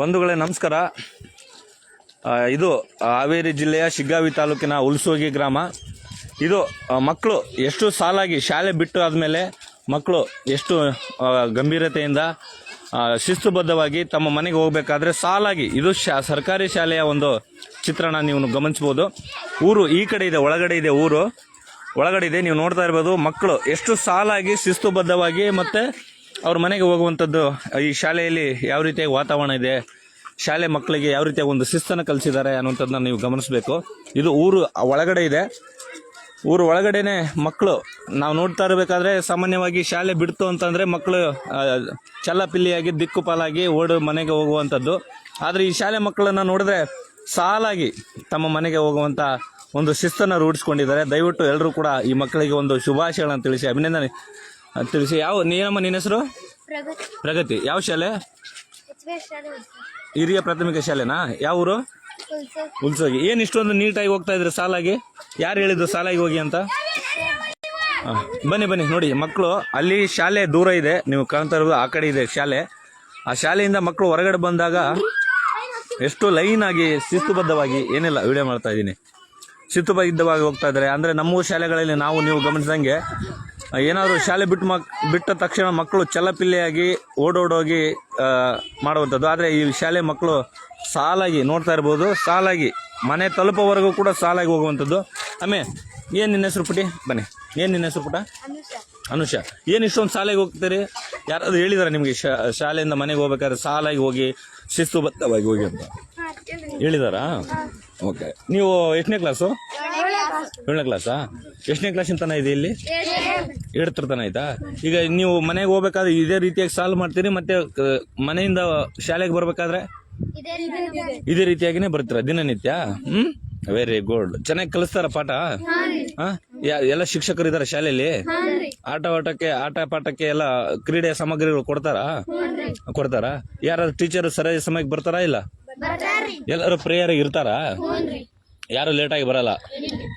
ಬಂಧುಗಳೇ, ನಮಸ್ಕಾರ. ಇದು ಹಾವೇರಿ ಜಿಲ್ಲೆಯ ಶಿಗ್ಗಾವಿ ತಾಲೂಕಿನ ಹುಲ್ಸೋಗಿ ಗ್ರಾಮ. ಇದು ಮಕ್ಕಳು ಎಷ್ಟು ಸಾಲಾಗಿ ಶಾಲೆ ಬಿಟ್ಟು ಆದಮೇಲೆ ಮಕ್ಕಳು ಎಷ್ಟು ಗಂಭೀರತೆಯಿಂದ ಶಿಸ್ತುಬದ್ಧವಾಗಿ ತಮ್ಮ ಮನೆಗೆ ಹೋಗಬೇಕಾದ್ರೆ ಸಾಲಾಗಿ ಇದು ಶಾ, ಸರ್ಕಾರಿ ಶಾಲೆಯ ಒಂದು ಚಿತ್ರಣ ನೀವು ಗಮನಿಸ್ಬೋದು ಊರು ಈ ಕಡೆ ಇದೆ, ಒಳಗಡೆ ಇದೆ ಊರು. ಒಳಗಡೆ ಇದೆ, ನೀವು ನೋಡ್ತಾ ಇರ್ಬೋದು ಮಕ್ಕಳು ಎಷ್ಟು ಸಾಲಾಗಿ ಶಿಸ್ತುಬದ್ಧವಾಗಿ ಮತ್ತೆ ಅವ್ರ ಮನೆಗೆ ಹೋಗುವಂಥದ್ದು ಈ ಶಾಲೆಯಲ್ಲಿ ಯಾವ ರೀತಿಯಾಗಿ ವಾತಾವರಣ ಇದೆ, ಶಾಲೆ ಮಕ್ಕಳಿಗೆ ಯಾವ ರೀತಿಯಾಗಿ ಒಂದು ಶಿಸ್ತನ್ನು ಕಲಿಸಿದ್ದಾರೆ ಅನ್ನುವಂಥದ್ದನ್ನ ನೀವು ಗಮನಿಸಬೇಕು. ಇದು ಊರು ಒಳಗಡೆ ಇದೆ. ಊರು ಒಳಗಡೆನೆ ಮಕ್ಕಳು, ನಾವು ನೋಡ್ತಾ ಇರಬೇಕಾದ್ರೆ ಸಾಮಾನ್ಯವಾಗಿ ಶಾಲೆ ಬಿಡ್ತು ಅಂತಂದರೆ ಮಕ್ಕಳು ಚಲ್ಲಪಿಲ್ಲಿಯಾಗಿ ದಿಕ್ಕುಪಾಲಾಗಿ ಓಡು ಮನೆಗೆ ಹೋಗುವಂಥದ್ದು. ಆದರೆ ಈ ಶಾಲೆ ಮಕ್ಕಳನ್ನು ನೋಡಿದ್ರೆ ಸಾಲಾಗಿ ತಮ್ಮ ಮನೆಗೆ ಹೋಗುವಂಥ ಒಂದು ಶಿಸ್ತನ್ನು ರೂಢಿಸ್ಕೊಂಡಿದ್ದಾರೆ. ದಯವಿಟ್ಟು ಎಲ್ಲರೂ ಕೂಡ ಈ ಮಕ್ಕಳಿಗೆ ಒಂದು ಶುಭಾಶಯಗಳನ್ನು ತಿಳಿಸಿ, ಅಭಿನಂದನೆ. ತಿಳಿಸಿ. ಯಾವ ನೀನಮ್ಮ ನಿನ್ನ ಹೆಸರು? ಪ್ರಗತಿ. ಯಾವ ಶಾಲೆ? ಹಿರಿಯ ಪ್ರಾಥಮಿಕ ಶಾಲೆನಾ? ಯಾವ ಊರು? ಹುಲ್ಸೋಗಿ. ಏನು ಇಷ್ಟೊಂದು ನೀಟಾಗಿ ಹೋಗ್ತಾ ಇದ್ರೆ ಸಾಲಾಗಿ? ಯಾರು ಹೇಳಿದ್ರು ಸಾಲಾಗಿ ಹೋಗಿ ಅಂತ? ಬನ್ನಿ ಬನ್ನಿ ನೋಡಿ ಮಕ್ಕಳು ಅಲ್ಲಿ ಶಾಲೆ ದೂರ ಇದೆ. ನೀವು ಕಾಣ್ತಾ ಇರೋದು ಆ ಕಡೆ ಇದೆ ಶಾಲೆ. ಆ ಶಾಲೆಯಿಂದ ಮಕ್ಕಳು ಹೊರಗಡೆ ಬಂದಾಗ ಎಷ್ಟು ಲೈನ್ ಆಗಿ ಶಿಸ್ತುಬದ್ಧವಾಗಿ ಏನಿಲ್ಲ ವಿಡಿಯೋ ಮಾಡ್ತಾ ಇದ್ದೀನಿ. ಶಿಸ್ತುಬದ್ಧವಾಗಿ ಹೋಗ್ತಾ ಇದ್ದಾರೆ. ಅಂದರೆ ನಮ್ಮ ಶಾಲೆಗಳಲ್ಲಿ ನಾವು ನೀವು ಗಮನಿಸಿದಂಗೆ ಏನಾದರೂ ಶಾಲೆ ಬಿಟ್ಟು ಮಕ್ ಬಿಟ್ಟ ತಕ್ಷಣ ಮಕ್ಕಳು ಚಲ್ಲಪಿಲ್ಲೆಯಾಗಿ ಓಡೋಡೋಗಿ ಮಾಡುವಂಥದ್ದು. ಆದರೆ ಈ ಶಾಲೆ ಮಕ್ಕಳು ಸಾಲಾಗಿ ನೋಡ್ತಾ ಇರ್ಬೋದು ಸಾಲಾಗಿ ಮನೆ ತಲುಪೋವರೆಗೂ ಕೂಡ ಸಾಲಾಗಿ ಹೋಗುವಂಥದ್ದು. ಆಮೇಲೆ ಏನು ನಿನ್ನ ಹೆಸರು ಪುಟಿ ಬನ್ನಿ. ಏನು ನಿನ್ನ ಹೆಸರು ಪುಟ ಅನುಷ. ಏನು ಇಷ್ಟೊಂದು ಶಾಲೆಗೆ ಹೋಗ್ತೀರಿ? ಯಾರಾದರೂ ಹೇಳಿದಾರೆ ನಿಮಗೆ ಶಾಲೆಯಿಂದ ಮನೆಗೆ ಹೋಗ್ಬೇಕಾದ್ರೆ ಸಾಲಾಗಿ ಹೋಗಿ ಶಿಸ್ತುಬದ್ಧವಾಗಿ ಹೋಗಿ ಅಂತ? ಹೇಳಿದಾರಾ? ಓಕೆ. ನೀವು ಎಷ್ಟನೇ ಕ್ಲಾಸು ಏಳನೇ ಕ್ಲಾಸಾ ಎಷ್ಟನೇ ಕ್ಲಾಸಿನ ತನ ಇದೆ ಇಲ್ಲಿ? ಏಳತ್ರ ತನ ಆಯ್ತಾ? ಈಗ ನೀವು ಮನೆಗೆ ಹೋಗ್ಬೇಕಾದ್ರೆ ಇದೇ ರೀತಿಯಾಗಿ ಸಾಲ್ವ್ ಮಾಡ್ತೀರಿ ಮತ್ತೆ ಕ- ಮನೆಯಿಂದ ಶಾಲೆಗೆ ಬರ್ಬೇಕಾದ್ರೆ? ಇದೇ ಇದೇ ರೀತಿಯಾಗಿನೇ ಬರ್ತೀರಾ? ದಿನನಿತ್ಯ? ಹ್ಮ್? ವೆರಿ ಗುಡ್ ಚೆನ್ನಾಗಿ ಕಲಿಸ್ತಾರ ಪಾಠ? ಹಾ? ಯಾ- ಎಲ್ಲ ಶಿಕ್ಷಕರು ಇದಾರೆ ಶಾಲೆಯಲ್ಲಿ? ಆಟ ಆಟಕ್ಕೆ ಆಟ ಪಾಠಕ್ಕೆ ಎಲ್ಲ ಕ್ರೀಡೆ ಸಾಮಗ್ರಿಗಳು ಕೊಡ್ತಾರಾ? ಕೊಡ್ತಾರಾ? ಯಾರಾದ್ರೂ ಟೀಚರ್ ಸರಿಯಾದ ಸಮಯಕ್ಕೆ ಬರ್ತಾರಾ ಇಲ್ಲ? ಎಲ್ಲರೂ ಪ್ರೇಯರ್ ಇರ್ತಾರಾ? ಯಾರು ಲೇಟಾಗಿ ಬರಲ್ಲ.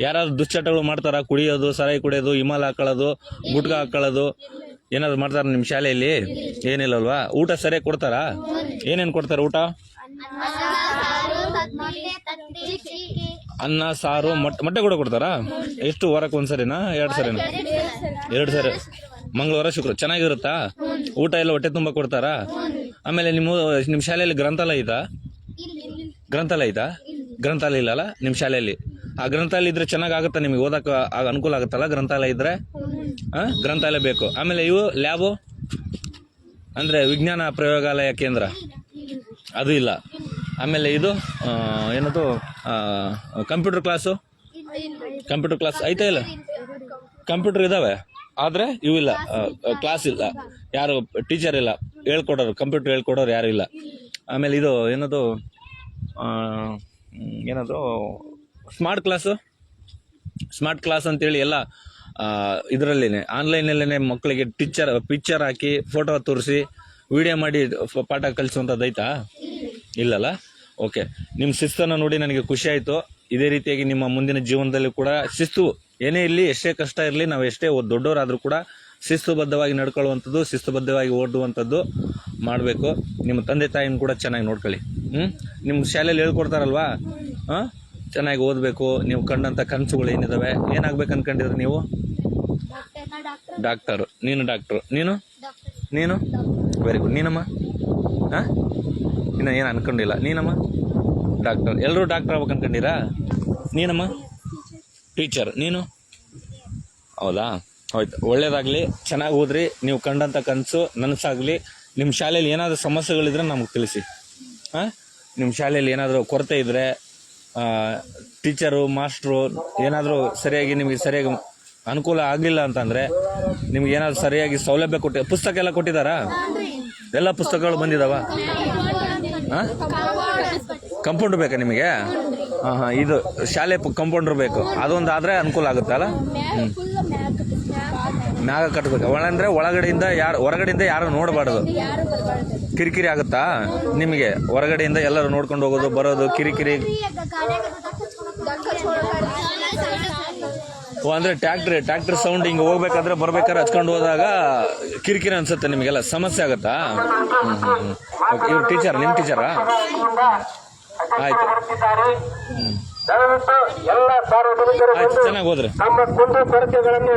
ಯಾರು ದುಶ್ಚಟಗಳು ಮಾಡ್ತಾರಾ? ಕುಡಿಯೋದು, ಸರಾಯಿ ಕುಡಿಯೋದು, ಹಿಮಾಲ ಹಾಕೊಳ್ಳೋದು, ಗುಟ್ಕ ಹಾಕೊಳ್ಳೋದು, ಏನಾದ್ರು ಮಾಡ್ತಾರ ನಿಮ್ಮ ಶಾಲೆಯಲ್ಲಿ? ಏನಿಲ್ಲಲ್ವಾ? ಊಟ ಸರಿಯಾಗಿ ಕೊಡ್ತಾರಾ? ಏನೇನು ಕೊಡ್ತಾರೆ ಊಟ? ಅನ್ನ, ಸಾರು, ಮೊಟ್ಟೆ ಮೊಟ್ಟೆ ಕೂಡ ಕೊಡ್ತಾರಾ? ಎಷ್ಟು ವಾರಕ್ಕೆ ಒಂದ್ಸರಿನಾ ಎರಡು ಸರಿನಾ? ಎರಡು ಸರಿ. ಮಂಗಳವಾರ, ಶುಕ್ರ, ಚೆನ್ನಾಗಿರುತ್ತಾ? ಊಟ ಎಲ್ಲ ಹೊಟ್ಟೆ ತುಂಬ ಕೊಡ್ತಾರಾ? ಆಮೇಲೆ ನಿಮ್ಮ ನಿಮ್ಮ ಶಾಲೆಯಲ್ಲಿ ಗ್ರಂಥಾಲಯ ಐತಾ ಗ್ರಂಥಾಲಯ ಐತಾ ಗ್ರಂಥಾಲಯ ಇಲ್ಲಲ್ಲ ನಿಮ್ಮ ಶಾಲೆಯಲ್ಲಿ. ಆ ಗ್ರಂಥಾಲಯ ಇದ್ರೆ ಚೆನ್ನಾಗಿ ಆಗುತ್ತಾ ನಿಮಗೆ? ಓದಕ್ಕೆ ಆಗ ಅನುಕೂಲ ಆಗುತ್ತಲ್ಲ ಗ್ರಂಥಾಲಯ ಇದ್ರೆ? ಹಾಂ ಗ್ರಂಥಾಲಯ ಬೇಕು. ಆಮೇಲೆ ಇವು ಲ್ಯಾಬು? ಅಂದರೆ ವಿಜ್ಞಾನ ಪ್ರಯೋಗಾಲಯ ಕೇಂದ್ರ? ಅದು ಇಲ್ಲ. ಆಮೇಲೆ ಇದು ಏನದು? Computer class? ಕಂಪ್ಯೂಟರ್ ಕ್ಲಾಸ್ ಐತೆ ಇಲ್ಲ? ಕಂಪ್ಯೂಟರ್ ಇದಾವೆ. ಆದರೆ ಇವು ಇಲ್ಲ. ಕ್ಲಾಸ್ ಇಲ್ಲ. ಯಾರು ಟೀಚರ್ ಇಲ್ಲ. ಹೇಳ್ಕೊಡೋರು, ಕಂಪ್ಯೂಟರ್ ಹೇಳ್ಕೊಡೋರು ಯಾರು ಇಲ್ಲ. ಆಮೇಲೆ ಇದು, ಏನದು? ಏನದು ಸ್ಮಾರ್ಟ್ ಕ್ಲಾಸು ಸ್ಮಾರ್ಟ್ ಕ್ಲಾಸ್ ಅಂತೇಳಿ ಎಲ್ಲ ಇದರಲ್ಲೇ ಆನ್ಲೈನಲ್ಲೇ ಮಕ್ಕಳಿಗೆ ಟೀಚರ್ ಪಿಕ್ಚರ್ ಹಾಕಿ ಫೋಟೋ ತೋರಿಸಿ ವಿಡಿಯೋ ಮಾಡಿ ಪಾಠ ಕಲಿಸುವಂಥದ್ದು ಐತಾ ಇಲ್ಲಲ್ಲ? ಓಕೆ ನಿಮ್ಮ ಶಿಸ್ತನ್ನು ನೋಡಿ ನನಗೆ ಖುಷಿ ಆಯಿತು. ಇದೇ ರೀತಿಯಾಗಿ ನಿಮ್ಮ ಮುಂದಿನ ಜೀವನದಲ್ಲಿ ಕೂಡ ಶಿಸ್ತು ಏನೇ ಇರಲಿ, ಎಷ್ಟೇ ಕಷ್ಟ ಇರಲಿ, ನಾವು ಎಷ್ಟೇ ದೊಡ್ಡವರಾದರೂ ಕೂಡ ಶಿಸ್ತುಬದ್ಧವಾಗಿ ನಡ್ಕೊಳ್ಳುವಂಥದ್ದು ಶಿಸ್ತುಬದ್ಧವಾಗಿ ಓಡುವಂಥದ್ದು ಮಾಡಬೇಕು. ನಿಮ್ಮ ತಂದೆ ತಾಯಿನ ಕೂಡ ಚೆನ್ನಾಗಿ ನೋಡ್ಕೊಳ್ಳಿ. ಹ್ಞೂ ನಿಮ್ಮ ಶಾಲೆಯಲ್ಲಿ ಹೇಳ್ಕೊಡ್ತಾರಲ್ವಾ? ಹಾಂ? ಚೆನ್ನಾಗಿ ಓದಬೇಕು, ನೀವು ಕಂಡಂಥ ಕನಸುಗಳು ಏನಿದ್ದಾವೆ ಏನಾಗ್ಬೇಕು ಅಂದ್ಕೊಂಡಿದ್ರಿ ನೀವು? ಡಾಕ್ಟರು. ನೀನು ಡಾಕ್ಟ್ರು. ನೀನು? ನೀನು? ವೆರಿ ಗುಡ್ ನೀನಮ್ಮ? ಹಾಂ? ಇನ್ನು ಏನು ಅನ್ಕೊಂಡಿಲ್ಲ. ನೀನಮ್ಮ? ಡಾಕ್ಟರ್. ಎಲ್ಲರೂ ಡಾಕ್ಟರ್ ಆಗ್ಬೇಕು ಅನ್ಕೊಂಡಿರಾ? ನೀನಮ್ಮ? ಟೀಚರ್. ನೀನು? ಹೌದಾ? ಆಯ್ತು. ಒಳ್ಳೇದಾಗಲಿ. ಚೆನ್ನಾಗಿ ಓದ್ರಿ. ನೀವು ಕಂಡಂಥ ಕನಸು, ನನಸಾಗಲಿ. ನಿಮ್ಮ ಶಾಲೆಯಲ್ಲಿ ಏನಾದರೂ ಸಮಸ್ಯೆಗಳಿದ್ರೆ ನಮಗೆ ತಿಳಿಸಿ. ಹಾಂ? ನಿಮ್ಮ ಶಾಲೆಯಲ್ಲಿ ಏನಾದರೂ ಕೊರತೆ ಇದ್ದರೆ ಟೀಚರು ಮಾಸ್ಟ್ರು ಏನಾದರೂ ಸರಿಯಾಗಿ ನಿಮಗೆ ಸರಿಯಾಗಿ ಅನುಕೂಲ ಆಗಲಿಲ್ಲ ಅಂತಂದರೆ ನಿಮ್ಗೆ ಏನಾದರೂ ಸರಿಯಾಗಿ ಸೌಲಭ್ಯ ಕೊಟ್ಟ ಪುಸ್ತಕ ಎಲ್ಲ ಕೊಟ್ಟಿದ್ದಾರಾ? ಎಲ್ಲ ಪುಸ್ತಕಗಳು ಬಂದಿದ್ದಾವ ಹಾಂ ಕಂಪೌಂಡರ್ ಬೇಕಾ ನಿಮಗೆ? ಹಾಂ ಹಾಂ ಇದು ಶಾಲೆ ಕಂಪೌಂಡ್ರ್ ಬೇಕು. ಅದೊಂದು ಆದರೆ ಅನುಕೂಲ ಆಗುತ್ತಲ್ಲ? ಹ್ಞೂ ಮ್ಯಾಗ ಕಟ್ಟಬೇಕು ಒಳಂದ್ರೆ ಒಳಗಡೆಯಿಂದ ಯಾರು ಹೊರಗಡೆಯಿಂದ ಯಾರು ನೋಡಬಾರ್ದು. ಕಿರಿಕಿರಿ ಆಗುತ್ತಾ? ನಿಮಗೆ. ಹೊರಗಡೆಯಿಂದ ಎಲ್ಲರೂ ನೋಡ್ಕೊಂಡು ಹೋಗೋದು ಬರೋದು ಕಿರಿಕಿರಿ. ಓ ಅಂದ್ರೆ ಟ್ಯಾಕ್ಟ್ರಿ ಟ್ಯಾಕ್ಟ್ರಿ ಸೌಂಡ್ ಹಿಂಗೆ ಹೋಗ್ಬೇಕಾದ್ರೆ ಬರ್ಬೇಕಾದ್ರೆ ಹಚ್ಕೊಂಡು ಹೋದಾಗ ಕಿರಿಕಿರಿ ಅನ್ಸುತ್ತೆ ನಿಮಗೆಲ್ಲ. ಸಮಸ್ಯೆ ಆಗುತ್ತಾ? ಇವ್ರ ಓಕೆ ಇವ್ರು ಟೀಚರ್ ನಿಮ್ಮ ಟೀಚರಾ ಆಯ್ತು. ಸಾರ್ವಜನಿಕರು ಆಯ್ತು ಚೆನ್ನಾಗಿ ಹೋದ್ರೆ. ನಮ್ಮ ಕುಂದು ಕೊರತೆಗಳನ್ನು